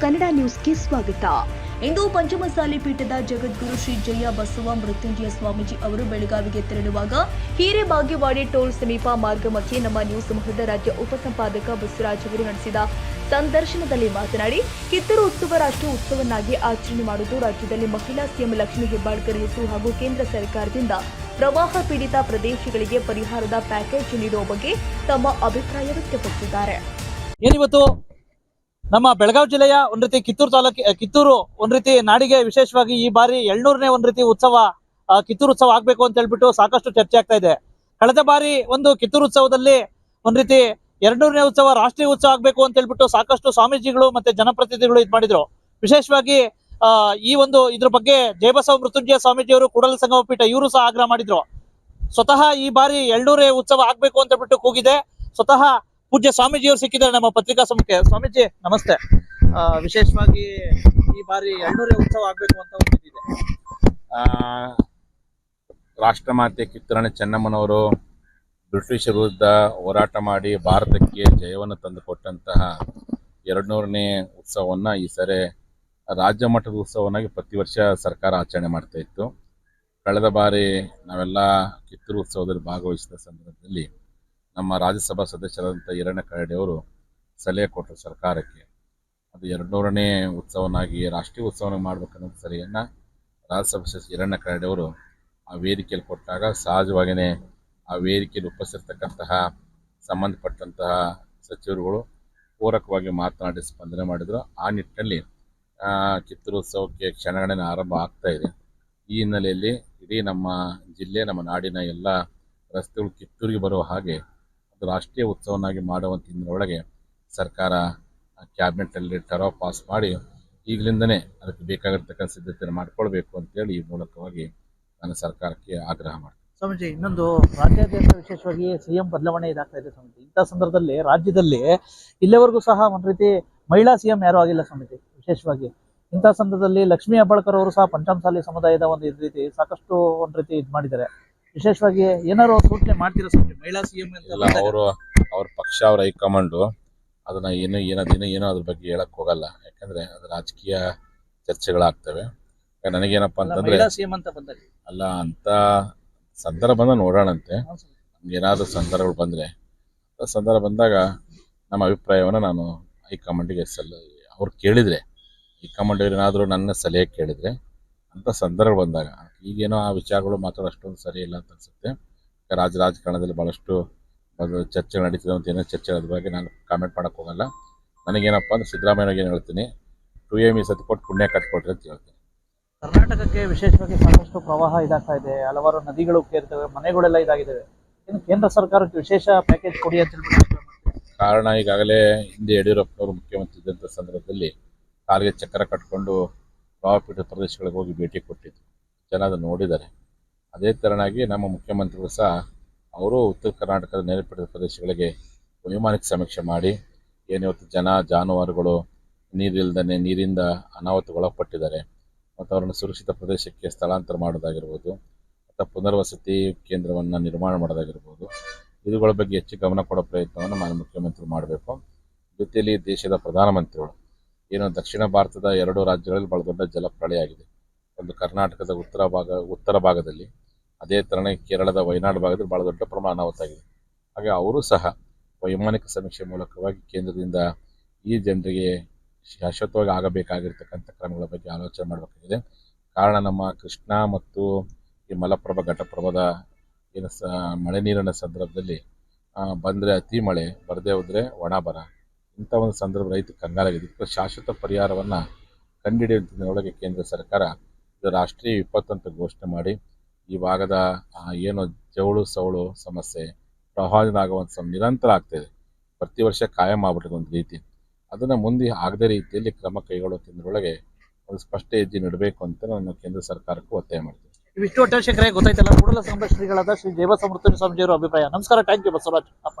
ಕನ್ನಡ ನ್ಯೂಸ್ಗೆ ಸ್ವಾಗತ. ಇಂದು ಪಂಚಮಸಾಲಿ ಪೀಠದ ಜಗದ್ಗುರು ಶ್ರೀ ಜಯ ಬಸವ ಮೃತ್ಯುಂಜಯ ಸ್ವಾಮೀಜಿ ಅವರು ಬೆಳಗಾವಿಗೆ ತೆರಳುವಾಗ ಹಿರೇಬಾಗೇವಾಡಿ ಟೋಲ್ ಸಮೀಪ ಮಾರ್ಗ ಮಧ್ಯೆ ನಮ್ಮ ನ್ಯೂಸ್ ಸಮೂಹದ ರಾಜ್ಯ ಉಪಸಂಪಾದಕ ಬಸವರಾಜ್ ಅವರು ನಡೆಸಿದ ಸಂದರ್ಶನದಲ್ಲಿ ಮಾತನಾಡಿ, ಕಿತ್ತೂರು ಉತ್ಸವ ರಾಷ್ಟ್ರೀಯ ಉತ್ಸವನ್ನಾಗಿ ಆಚರಣೆ ಮಾಡುವುದು ರಾಜ್ಯದಲ್ಲಿ ಮಹಿಳಾ ಸಿಎಂ ಲಕ್ಷ್ಮೀ ಹೆಬ್ಬಾಳ್ಕರ್ ಹೆಸರು ಹಾಗೂ ಕೇಂದ್ರ ಸರ್ಕಾರದಿಂದ ಪ್ರವಾಹ ಪೀಡಿತ ಪ್ರದೇಶಗಳಿಗೆ ಪರಿಹಾರದ ಪ್ಯಾಕೇಜ್ ನೀಡುವ ಬಗ್ಗೆ ತಮ್ಮ ಅಭಿಪ್ರಾಯ ವ್ಯಕ್ತಪಡಿಸಿದ್ದಾರೆ. ನಮ್ಮ ಬೆಳಗಾವಿ ಜಿಲ್ಲೆಯ ಒಂದ್ ರೀತಿ ಕಿತ್ತೂರು ತಾಲೂಕಿ ಕಿತ್ತೂರು ಒಂದ್ ರೀತಿ ನಾಡಿಗೆ ವಿಶೇಷವಾಗಿ ಈ ಬಾರಿ ಎಳ್ನೂರನೇ ಒಂದ್ ರೀತಿ ಉತ್ಸವ ಕಿತ್ತೂರು ಉತ್ಸವ ಆಗ್ಬೇಕು ಅಂತ ಹೇಳ್ಬಿಟ್ಟು ಸಾಕಷ್ಟು ಚರ್ಚೆ ಆಗ್ತಾ ಇದೆ. ಕಳೆದ ಬಾರಿ ಒಂದು ಕಿತ್ತೂರು ಉತ್ಸವದಲ್ಲಿ ಒಂದ್ ರೀತಿ ಎರಡ್ನೂರನೇ ಉತ್ಸವ ರಾಷ್ಟ್ರೀಯ ಉತ್ಸವ ಆಗ್ಬೇಕು ಅಂತ ಹೇಳ್ಬಿಟ್ಟು ಸಾಕಷ್ಟು ಸ್ವಾಮೀಜಿಗಳು ಮತ್ತೆ ಜನಪ್ರತಿನಿಧಿಗಳು ಇದ್ ಮಾಡಿದ್ರು. ವಿಶೇಷವಾಗಿ ಈ ಒಂದು ಇದ್ರ ಬಗ್ಗೆ ಜಯಬಸವ ಮೃತ್ಯುಂಜಯ ಸ್ವಾಮೀಜಿಯವರು ಕೂಡಲ ಸಂಗಮ ಪೀಠ ಇವರು ಸಹ ಆಗ್ರಹ ಮಾಡಿದ್ರು. ಸ್ವತಃ ಈ ಬಾರಿ ಎಳ್ನೂರೇ ಉತ್ಸವ ಆಗ್ಬೇಕು ಅಂತ ಹೇಳ್ಬಿಟ್ಟು ಕೂಗಿದೆ. ಸ್ವತಃ ಪೂಜ್ಯ ಸ್ವಾಮೀಜಿಯವರು ಸಿಕ್ಕಿದ್ದಾರೆ ನಮ್ಮ ಪತ್ರಿಕಾ ಸಂಸ್ಥೆ ಸ್ವಾಮೀಜಿ ನಮಸ್ತೆ. ವಿಶೇಷವಾಗಿ ಈ ಬಾರಿ ಎರಡೂರೇ ಉತ್ಸವ ಆಗ್ಬೇಕು ಅಂತ ಒಂದು ಇದಿದೆ ಆ, ರಾಷ್ಟ್ರಮಾತೆ ಕಿತ್ತೂರಾಣಿ ಚೆನ್ನಮ್ಮನವರು ಬ್ರಿಟಿಷರ ವಿರುದ್ಧ ಹೋರಾಟ ಮಾಡಿ ಭಾರತಕ್ಕೆ ಜಯವನ್ನು ತಂದುಕೊಟ್ಟಂತಹ ಎರಡ್ನೂರನೇ ಉತ್ಸವವನ್ನು ಈ ಸರಿ ರಾಜ್ಯ ಮಟ್ಟದ ಉತ್ಸವನಾಗಿ ಪ್ರತಿ ವರ್ಷ ಸರ್ಕಾರ ಆಚರಣೆ ಮಾಡ್ತಾ ಇತ್ತು. ಕಳೆದ ಬಾರಿ ನಾವೆಲ್ಲ ಕಿತ್ತೂರು ಉತ್ಸವದಲ್ಲಿ ಭಾಗವಹಿಸಿದ ಸಂದರ್ಭದಲ್ಲಿ ನಮ್ಮ ರಾಜ್ಯಸಭಾ ಸದಸ್ಯರಾದಂಥ ಕರಡಿ ಅವರು ಸಲಹೆ ಕೊಟ್ಟರು ಸರ್ಕಾರಕ್ಕೆ. ಅದು ಎರಡ್ನೂರನೇ ಉತ್ಸವನಾಗಿ ರಾಷ್ಟ್ರೀಯ ಉತ್ಸವನಾಗಿ ಮಾಡಬೇಕನ್ನೋ ಸಲಹೆಯನ್ನು ರಾಜ್ಯಸಭಾ ಸದಸ್ಯ ಕರಡಿ ಅವರು ಆ ವೇದಿಕೆಯಲ್ಲಿ ಕೊಟ್ಟಾಗ ಸಹಜವಾಗಿಯೇ ಆ ವೇದಿಕೆಯಲ್ಲಿ ಉಪಸ್ಥಿತಕ್ಕಂತಹ ಸಂಬಂಧಪಟ್ಟಂತಹ ಸಚಿವರುಗಳು ಪೂರಕವಾಗಿ ಮಾತನಾಡಿ ಸ್ಪಂದನೆ ಮಾಡಿದರು. ಆ ನಿಟ್ಟಿನಲ್ಲಿ ಚಿತ್ರೋತ್ಸವಕ್ಕೆ ಕ್ಷಣಗಣನೆ ಆರಂಭ ಆಗ್ತಾ ಇದೆ. ಈ ಹಿನ್ನೆಲೆಯಲ್ಲಿ ಇಡೀ ನಮ್ಮ ಜಿಲ್ಲೆ, ನಮ್ಮ ನಾಡಿನ ಎಲ್ಲ ರಸ್ತೆಗಳು ಕಿತ್ತೂರಿಗೆ ಬರುವ ಹಾಗೆ ಒಂದು ರಾಷ್ಟ್ರೀಯ ಉತ್ಸವನಾಗಿ ಹಿನ್ನೆಲೆಯೊಳಗೆ ಸರ್ಕಾರ ಕ್ಯಾಬಿನೆಟಲ್ಲಿ ಟರೋ ಪಾಸ್ ಮಾಡಿ ಈಗಲಿಂದನೇ ಅದಕ್ಕೆ ಬೇಕಾಗಿರ್ತಕ್ಕಂಥ ಸಿದ್ಧತೆಯನ್ನು ಮಾಡಿಕೊಳ್ಬೇಕು ಅಂತೇಳಿ ಈ ಮೂಲಕವಾಗಿ ನಾನು ಸರ್ಕಾರಕ್ಕೆ ಆಗ್ರಹ ಮಾಡ್ತೀನಿ. ಸ್ವಾಮೀಜಿ, ಇನ್ನೊಂದು ರಾಜ್ಯಾದ್ಯಂತ ವಿಶೇಷವಾಗಿ ಸಿಎಂ ಬದಲಾವಣೆ ಇದಾಗ್ತಾ ಇದೆ ಸ್ವಾಮೀಜಿ. ಇಂಥ ಸಂದರ್ಭದಲ್ಲಿ ರಾಜ್ಯದಲ್ಲಿ ಇಲ್ಲಿವರೆಗೂ ಸಹ ಒಂದು ರೀತಿ ಮಹಿಳಾ ಸಿಎಂ ಯಾರು ಆಗಿಲ್ಲ ಸ್ವಾಮೀಜಿ, ವಿಶೇಷವಾಗಿ. ಇಂಥ ಸಂದರ್ಭದಲ್ಲಿ ಲಕ್ಷ್ಮೀ ಹೆಬ್ಬಾಳ್ಕರ್ ಅವರು ಸಹ ಪಂಚಮಸಾಲಿ ಸಮುದಾಯದ ಒಂದು ರೀತಿ ಸಾಕಷ್ಟು ಒಂದು ರೀತಿ ಇದು ಮಾಡಿದ್ದಾರೆ. ವಿಶೇಷವಾಗಿ ಏನಾರು ಸೂಚನೆ ಮಾಡ್ತೀರಾ ಸ್ವಾಮಿ? ಮಹಿಳಾ ಸಿಎಂ ಅಂತ ಎಲ್ಲ ಅವರು ಅವ್ರ ಪಕ್ಷ ಅವ್ರ ಹೈಕಮಾಂಡು ಅದನ್ನ ಏನು ಏನೋ ಏನೋ ಅದ್ರ ಬಗ್ಗೆ ಹೇಳಕ್ ಹೋಗಲ್ಲ. ಯಾಕಂದ್ರೆ ಅದು ರಾಜಕೀಯ ಚರ್ಚೆಗಳಾಗ್ತವೆ. ಯಾಕಂದ್ರೆ ನನಗೇನಪ್ಪ ಅಂತಂದ್ರೆ ಮಹಿಳಾ ಸಿಎಂ ಅಂತ ಬಂದಾಗ? ಅಲ್ಲ ಅಂತ ಸಂದರ್ಭನ ನೋಡೋಣಂತೆ. ಹೌದು ಸ್ವಾಮಿ. ಏನಾದರೂ ಸಂದರ್ಭಗಳು ಬಂದ್ರೆ. ಆ ಸಂದರ್ಭ ಬಂದಾಗ ನಮ್ಮ ಅಭಿಪ್ರಾಯವನ್ನು ನಾನು ಹೈಕಮಾಂಡಿಗೆ ಸಲ್ಲ ಅವ್ರು ಕೇಳಿದ್ರೆ. ಹೈಕಮಾಂಡ್ ಏನಾದರೂ ನನ್ನ ಸಲಹೆ ಕೇಳಿದ್ರೆ ಅಂತ ಸಂದರ್ಭ ಬಂದಾಗ ಈಗೇನೋ ಆ ವಿಚಾರಗಳು ಮಾತ್ರ ಅಷ್ಟೊಂದು ಸರಿ ಇಲ್ಲ ಅಂತ ಅನಿಸುತ್ತೆ. ರಾಜ ರಾಜಕಾರಣದಲ್ಲಿ ಭಾಳಷ್ಟು ಚರ್ಚೆ ನಡೀತಿದೆ ಅಂತ ಏನೋ ಚರ್ಚೆ ಅದ್ರ ಬಗ್ಗೆ ನಾನು ಕಾಮೆಂಟ್ ಮಾಡೋಕ್ಕೆ ಹೋಗಲ್ಲ. ನನಗೇನಪ್ಪ ಅಂದ್ರೆ ಸಿದ್ದರಾಮಯ್ಯನಿಗೆ ಏನು ಹೇಳ್ತೀನಿ ಟು ಎಂ ಈ ಸತಿ ಕೊಟ್ಟು ಪುಣ್ಯ ಕಟ್ಕೊಟ್ರಿ ಅಂತ ಹೇಳ್ತೀನಿ. ಕರ್ನಾಟಕಕ್ಕೆ ವಿಶೇಷವಾಗಿ ಸಾಕಷ್ಟು ಪ್ರವಾಹ ಇದಾಗ್ತಾ ಇದೆ. ಹಲವಾರು ನದಿಗಳು ಕೇರ್ತವೆ ಮನೆಗಳೆಲ್ಲ ಇದಾಗಿದ್ದಾವೆ. ಇನ್ನು ಕೇಂದ್ರ ಸರ್ಕಾರಕ್ಕೆ ವಿಶೇಷ ಪ್ಯಾಕೇಜ್ ಕೊಡಿ ಅಂತ ಹೇಳ್ಬಿಟ್ಟು ಕಾರಣ ಈಗಾಗಲೇ ಹಿಂದೆ ಯಡಿಯೂರಪ್ಪನವರು ಮುಖ್ಯಮಂತ್ರಿ ಇದ್ದಂಥ ಸಂದರ್ಭದಲ್ಲಿ ಕಾಲಿಗೆ ಚಕ್ರ ಕಟ್ಕೊಂಡು ಪ್ರವಾಹಪೀಡಿತ ಪ್ರದೇಶಗಳಿಗೆ ಹೋಗಿ ಭೇಟಿ ಕೊಟ್ಟಿದ್ರು. ಜನ ಅದನ್ನು ನೋಡಿದ್ದಾರೆ. ಅದೇ ಥರನಾಗಿ ನಮ್ಮ ಮುಖ್ಯಮಂತ್ರಿಗಳು ಸಹ ಅವರು ಉತ್ತರ ಕರ್ನಾಟಕದ ನೆರೆಪೀಡಿತ ಪ್ರದೇಶಗಳಿಗೆ ವೈಮಾನಿಕ ಸಮೀಕ್ಷೆ ಮಾಡಿ ಏನಿವತ್ತು ಜನ, ಜಾನುವಾರುಗಳು ನೀರಿಲ್ಲದನೆ ನೀರಿಂದ ಅನಾಹುತಗೊಳಪಟ್ಟಿದ್ದಾರೆ ಮತ್ತು ಅವರನ್ನು ಸುರಕ್ಷಿತ ಪ್ರದೇಶಕ್ಕೆ ಸ್ಥಳಾಂತರ ಮಾಡೋದಾಗಿರ್ಬೋದು ಮತ್ತು ಪುನರ್ವಸತಿ ಕೇಂದ್ರವನ್ನು ನಿರ್ಮಾಣ ಮಾಡೋದಾಗಿರ್ಬೋದು, ಇವುಗಳ ಬಗ್ಗೆ ಹೆಚ್ಚು ಗಮನ ಕೊಡೋ ಪ್ರಯತ್ನವನ್ನು ಮಾನ್ಯ ಮುಖ್ಯಮಂತ್ರಿ ಮಾಡಬೇಕು. ಜೊತೆಯಲ್ಲಿ ದೇಶದ ಪ್ರಧಾನಮಂತ್ರಿಗಳು, ಏನು ದಕ್ಷಿಣ ಭಾರತದ ಎರಡು ರಾಜ್ಯಗಳಲ್ಲಿ ಬಹಳ ದೊಡ್ಡ ಜಲಪ್ರಳಯ ಆಗಿದೆ. ಒಂದು ಕರ್ನಾಟಕದ ಉತ್ತರ ಭಾಗ, ಉತ್ತರ ಭಾಗದಲ್ಲಿ, ಅದೇ ಥರನೇ ಕೇರಳದ ವಯನಾಡು ಭಾಗದಲ್ಲಿ ಭಾಳ ದೊಡ್ಡ ಪ್ರಮಾಣ ಅನಾಹುತ ಆಗಿದೆ ಹಾಗೆ ಅವರು ಸಹ ವೈಮಾನಿಕ ಸಮೀಕ್ಷೆ ಮೂಲಕವಾಗಿ ಕೇಂದ್ರದಿಂದ ಈ ಜನರಿಗೆ ಶಾಶ್ವತವಾಗಿ ಆಗಬೇಕಾಗಿರ್ತಕ್ಕಂಥ ಕ್ರಮಗಳ ಬಗ್ಗೆ ಆಲೋಚನೆ ಮಾಡಬೇಕಾಗಿದೆ. ಕಾರಣ ನಮ್ಮ ಕೃಷ್ಣ ಮತ್ತು ಈ ಮಲಪ್ರಭಾ ಘಟಪ್ರಭಾದ ಏನು ಸ, ಮಳೆ ನೀರಿನ ಸಂದರ್ಭದಲ್ಲಿ ಬಂದರೆ ಅತಿ ಮಳೆ, ಬರದೇ ಹೋದರೆ ಒಣ ಬರ. ಇಂಥ ಒಂದು ಸಂದರ್ಭ ರೈತ ಕಂಗಾಲಾಗಿದೆ. ಶಾಶ್ವತ ಪರಿಹಾರವನ್ನು ಒಳಗೆ ಕೇಂದ್ರ ಸರ್ಕಾರ ರಾಷ್ಟ್ರೀಯ ವಿಪತ್ತು ಅಂತ ಘೋಷಣೆ ಮಾಡಿ ಈ ಭಾಗದ ಏನು ಜವಳು ಸವಳು ಸಮಸ್ಯೆ, ಪ್ರವಾಹದಿಂದ ಆಗುವಂಥ ಸಮ, ನಿರಂತರ ಆಗ್ತಾಯಿದೆ ಪ್ರತಿ ವರ್ಷ ಕಾಯಂ ಆಗ್ಬಿಟ್ಟಿದೆ ಒಂದು ರೀತಿ. ಅದನ್ನು ಮುಂದೆ ಆಗದೇ ರೀತಿಯಲ್ಲಿ ಕ್ರಮ ಕೈಗೊಳ್ಳುವುದರೊಳಗೆ ಒಂದು ಸ್ಪಷ್ಟ ಹೆಜ್ಜೆ ನೀಡಬೇಕು ಅಂತ ನಾನು ಕೇಂದ್ರ ಸರ್ಕಾರಕ್ಕೂ ಒತ್ತಾಯ ಮಾಡ್ತೀನಿ. ಇಷ್ಟು ಒಟ್ಟ ಶೇಖರೆ ಗೊತ್ತಾಯ್ತಲ್ಲ ಕೂಡಲ ಸಂಘ ಶ್ರೀಗಳಾದ ಶ್ರೀ ದೇವಸಮೃತ ಸ್ವಾಮೀಜಿಯವರ ಅಭಿಪ್ರಾಯ. ನಮಸ್ಕಾರ ಥ್ಯಾಂಕ್ ಯು ಬಸವರಾಜ್ ಅಪ್ಪ